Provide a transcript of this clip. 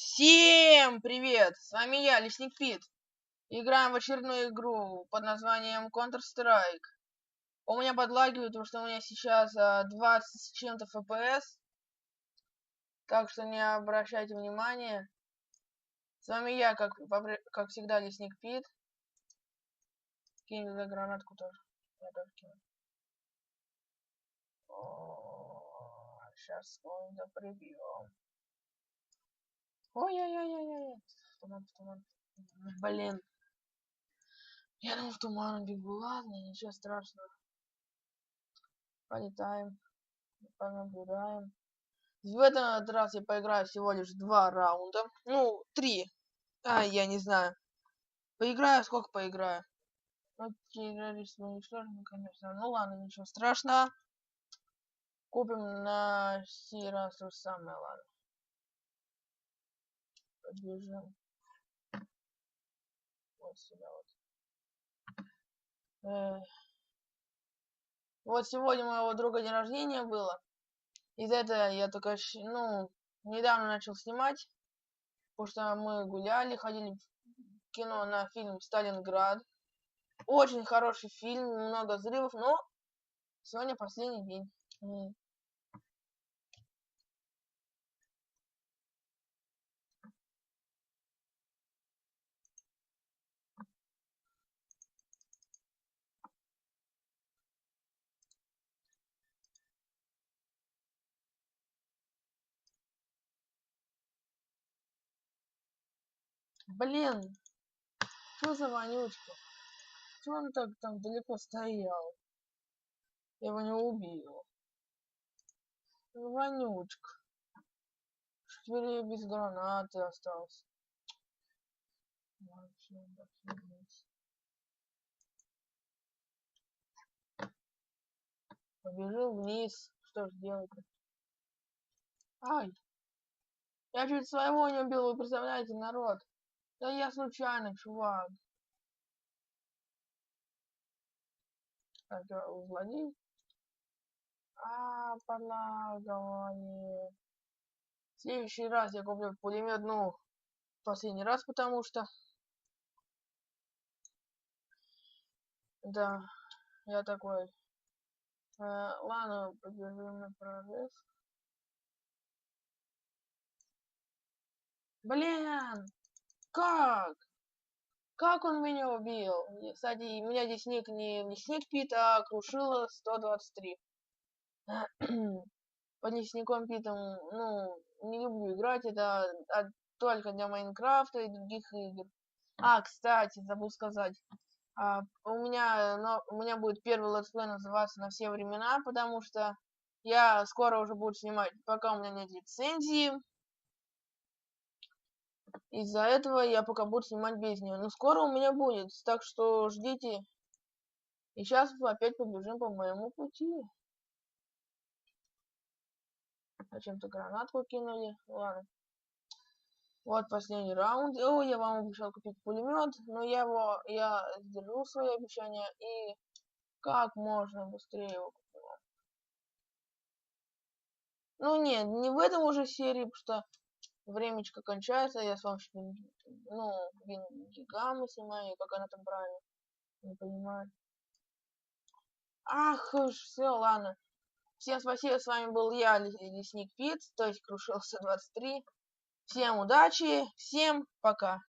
Всем привет! С вами я, Лесник Пит. Играем в очередную игру под названием Counter-Strike. У меня подлагивает, потому что у меня сейчас 20 с чем-то FPS. Так что не обращайте внимания. С вами я, как, как всегда, Лесник Пит. Кинь гранатку тоже. Я тоже кину. Сейчас мы прибьем. Ой-ой-ой-ой-ой. Туман, туман. Блин. Я думал, в туман бегу. Ладно, ничего страшного. Полетаем. Понаблюдаем. В этот раз я поиграю всего лишь два раунда. Ну, три. А, я не знаю. Поиграю, сколько поиграю. Вот террористы уничтожены, конечно. Ну ладно, ничего страшного. Купим на сей раз то самое, ладно подбежим вот сюда вот. Э, вот сегодня моего друга день рождения было. Из-за этого я только, ну, недавно начал снимать. Потому что мы гуляли, ходили в кино на фильм «Сталинград». Очень хороший фильм, много взрывов, но сегодня последний день. Блин, что за вонючка? Что он так там далеко стоял? Я его не убил. Вонючка. Теперь без гранаты остался. Побежал вниз. Что ж делать-то? Ай! Я чуть своего не убил, вы представляете, народ. Да я случайно, чувак. Это злодей? А, подлагивание. В следующий раз я куплю пулемет, ну, последний раз, потому что... Да, я такой. Э, ладно, побежим на прогресс. Блин! Как? Как он меня убил? Кстати, меня здесь ник не лесник Пит, а Крушила 123. Под лесником Питом, ну, не люблю играть, это а, только для Майнкрафта и других игр. А, кстати, забыл сказать. А, у меня, но, у меня будет первый летсплей называться на все времена, потому что я скоро уже буду снимать, пока у меня нет лицензии. Из-за этого я пока буду снимать без нее. Но скоро у меня будет, так что ждите. И сейчас опять побежим по моему пути. Зачем-то гранатку кинули. Ладно. Вот последний раунд. О, я вам обещал купить пулемет, но я его, я сдержу свое обещание и как можно быстрее его куплю. Ну нет, не в этом уже серии, потому что времечко кончается, я с вами, ну, гигамы снимаю, как она там правильно, не понимаю. Ах уж, все, ладно. Всем спасибо, с вами был я, Лесник Пит, то есть Крушился 23. Всем удачи, всем пока.